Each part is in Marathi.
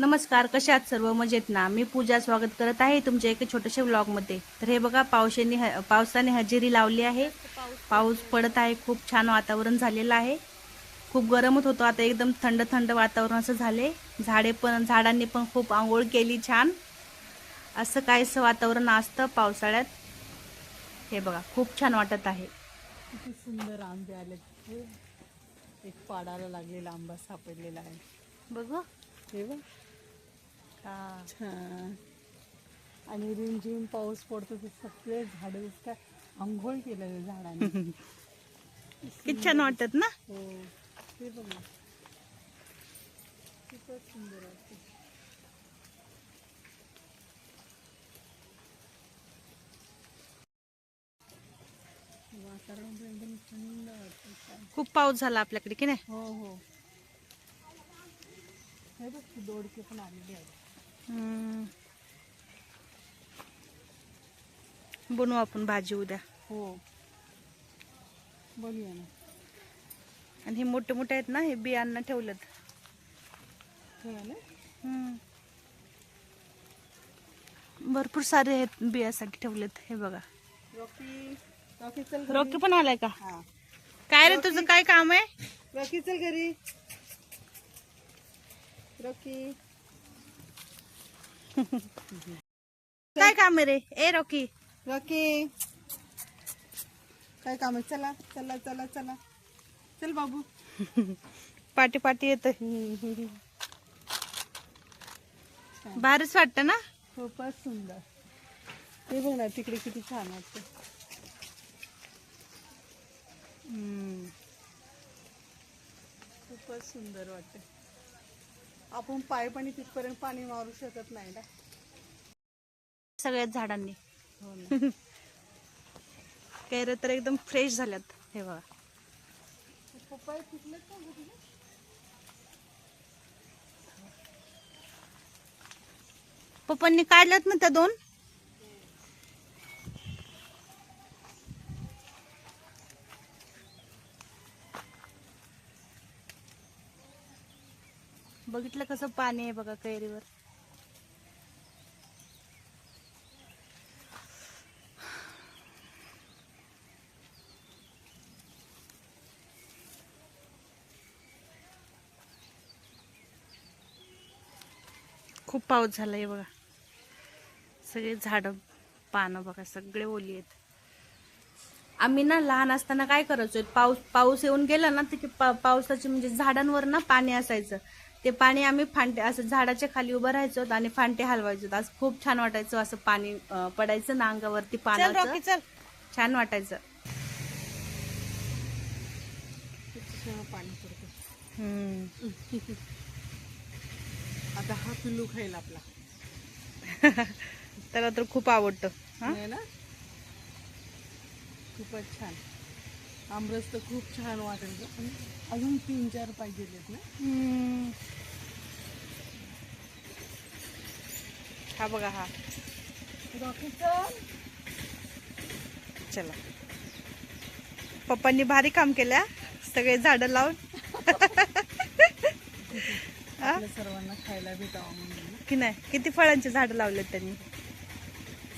नमस्कार कशा आहात सर्व? मजेत ना? मी पूजा स्वागत करत आहे तुमच्या एका छोट्याशा व्लॉगमध्ये तर हे बघा पावसाने पावसाने हजेरी लावली आहे. पाऊस पडत आहे खूप छान वातावरण झालेलं आहे. खूप गरम होत होतं आता एकदम थंड थंड वातावरण असं झाले झाडे पण झाडांनी पण खूप आंघोळ केली छान. असं काहीसं वातावरण असतं पावसाळ्यात. हे बघा खूप छान वाटत आहे. किती सुंदर आंबे आले एक पाडाला लागलेला आंबा सापडलेला आहे. बघू. हे बघ. हा. छान. आणि रिमझिम पाऊस पडतो ते सगळे झाड काय आंघोळ केलेले झाडांनी. किती छान वाटत ना? हो ते बघ खूपच सुंदर वाटते. वातावरण पण एकदम थंड वाटतं. छान. खूप पाऊस झाला आपल्याकडे की नाही? हो हो. हे बघ दोडके पण आलेली आहेत. बनवू आपण भाजी उद्या. हो. बोलूया ना. आणि हे मोठे मोठे आहेत ना हे बियांना ठेवलेत. हो. भरपूर सारे आहेत बियासाठी ठेवलेत हे बघा. रॉकी पण आलाय का? हा. काय रे तुझं काय काम आहे? रॉकी चल घरी. रॉकी. काय काम आहे रे? ए रॉकी. रॉकी. काय काम आहे? चला चला चला चला. चल बाबू. पाटी पाटी येत भारीच वाटत ना? खूपच सुंदर. ते बघ ना तिकडे किती छान वाटतं. खूपच सुंदर वाटते आपण पाय पाणी तिथपर्यंत पाणी मारू शकत नाही ना. सगळ्याच झाडांनी. हो कैऱ्या तर एकदम फ्रेश झाल्यात. हे बघा. पप्पाय पिकलेत का गं तुझे? पप्पांनी काढल्यात ना त्या दोन? बघितलं कसं पाणी आहे बघा कैरीवर. खूप पाऊस झालाय बघा. सगळे झाड पानं बघा सगळे ओली आहेत. आम्ही ना लहान असताना काय करायचो? पाऊस पाऊस येऊन गेला ना तिथे पा- पावसाचे म्हणजे झाडांवर ना पाणी असायचं. ते पाणी आम्ही फांटे असं झाडाच्या खाली उभं राहायचो आणि फांटे हलवायचो. आज खूप छान वाटायचं असं पाणी पडायचं ना अंगावरती पाण्याचं छान वाटायचं पाणी. आता हा पिल्लू खाईल आपला त्याला तर खूप आवडतं. हा? खूपच छान. आमरस तर खूप छान वाटेल. आणि अजून तीन चार पाहिजे ना हम्म. हा बघा हा चला पप्पांनी भारी काम केल्या सगळे झाड लावून हा? सर्वांना खायला भेटावं म्हणून ना. की नाही किती फळांची झाड लावलेत त्यांनी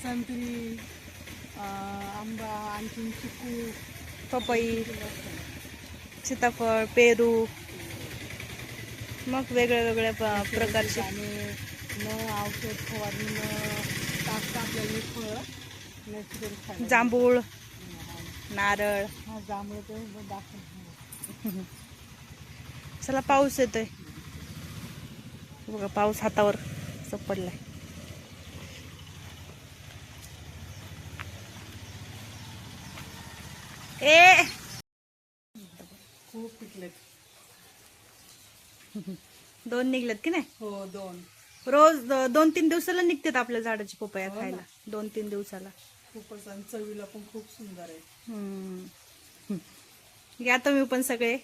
संत्री आंबा आणखीन चिकू पपई सीताफळ पेरू मग वेगळ्या वेगळ्या प- प्रकारचे. आणि न औषध फवारणी न टाकता आपल्याला फळ नॅचरल खायला जांभूळ. नारळ. हा जांभळं तर दाखव चला पाऊस येतोय. बघा पाऊस हातावर असं पडलाय ए. खूप पिकलेत. दोन निघलेत की नाही? हो दोन. रोज दोन तीन दिवसाला निघतात आपल्या झाडाची पपया खायला. दोन तीन दिवसाला. खूपच. आणि चवीला पण खूप सुंदर आहे. हम्म. घ्या तुम्ही पण सगळे.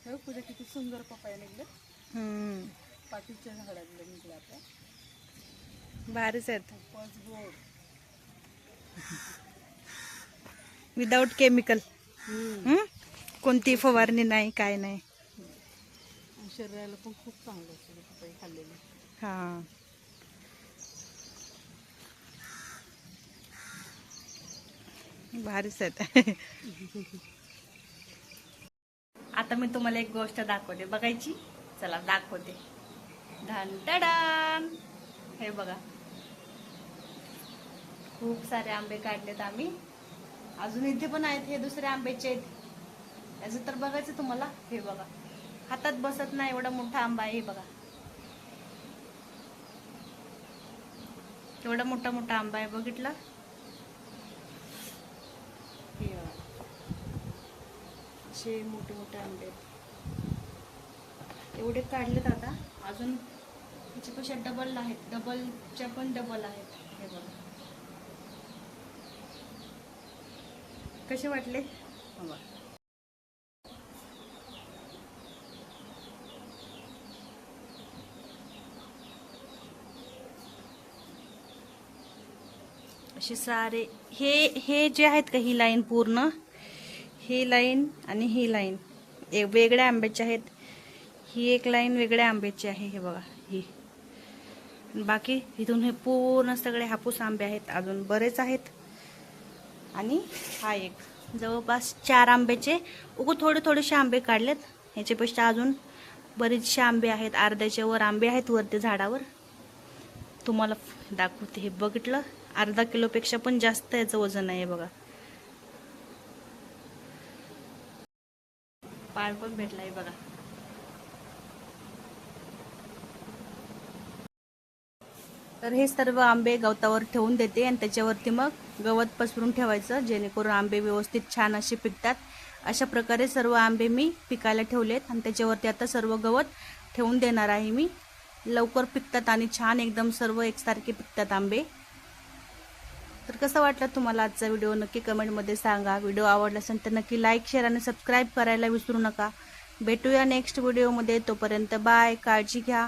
हे पुढे किती सुंदर पपाया निघले हम्म. पाठीच्या झाडातले निघले आता भारीच आहेत. Without chemical. कोणती फवारणी नाही काय नाही. शरीराला पण खूप चांगलं खाल्लेली. हा. भारीच आहेत. आता मी तुम्हाला एक गोष्ट दाखवते. बघायची? चला दाखवते. धन हे बघा. खूप सारे आंबे काढलेत आम्ही. अजून इथे पण आहेत हे दुसरे आंब्याचे आहेत. याचं तर बघायचं तुम्हाला हे बघा. हातात बसत नाही एवढा मोठा आंबा आहे हे बघा. एवढा मोठा मोठा आंबा आहे बघितला? हे असे मोठे मोठे आंबे आहेत. एवढे काढलेत आता. अजून त्याच्यापेक्षा डबल आहेत. डबलच्या पण डबल आहेत. हे बघा. कसे वाटले? हवा असे सारे हे हे जे आहेत का ही लाईन पूर्ण? ही लाईन आणि ही लाईन ए वेगळ्या आंब्याची आहेत. ही एक लाईन वेगळ्या आंब्याची आहे हे बघा ही. बाकी इथून हे पूर्ण सगळे हापूस आंबे आहेत. अजून बरेच आहेत. आणि हा एक. जवळपास चार आंब्याचे उगू थोडे थोडेसे आंबे काढलेत. ह्याच्यापेक्षा अजून बरेचसे आंबे आहेत अर्ध्याचे वर आंबे आहेत वरती झाडावर. तुम्हाला दाखवते हे बघितलं? अर्धा किलोपेक्षा पण जास्त याचं वजन आहे बघा. पाळ पण भेटलाय बघा. तर हे सर्व आंबे गवतावर ठेवून देते आणि त्याच्यावरती मग गवत पसरून ठेवायचं जेणेकरून आंबे व्यवस्थित छान असे पिकतात. अशा प्रकारे सर्व आंबे मी पिकायला ठेवलेत आणि त्याच्यावरती आता सर्व गवत ठेवून देणार आहे मी. लवकर पिकतात आणि छान एकदम सर्व एकसारखे पिकतात आंबे. तर कसं वाटलं तुम्हाला आजचा व्हिडिओ? नक्की कमेंटमध्ये सांगा. व्हिडिओ आवडला असेल तर नक्की लाईक शेअर आणि सबस्क्राईब करायला विसरू नका. भेटूया नेक्स्ट व्हिडिओमध्ये तोपर्यंत बाय काळजी घ्या.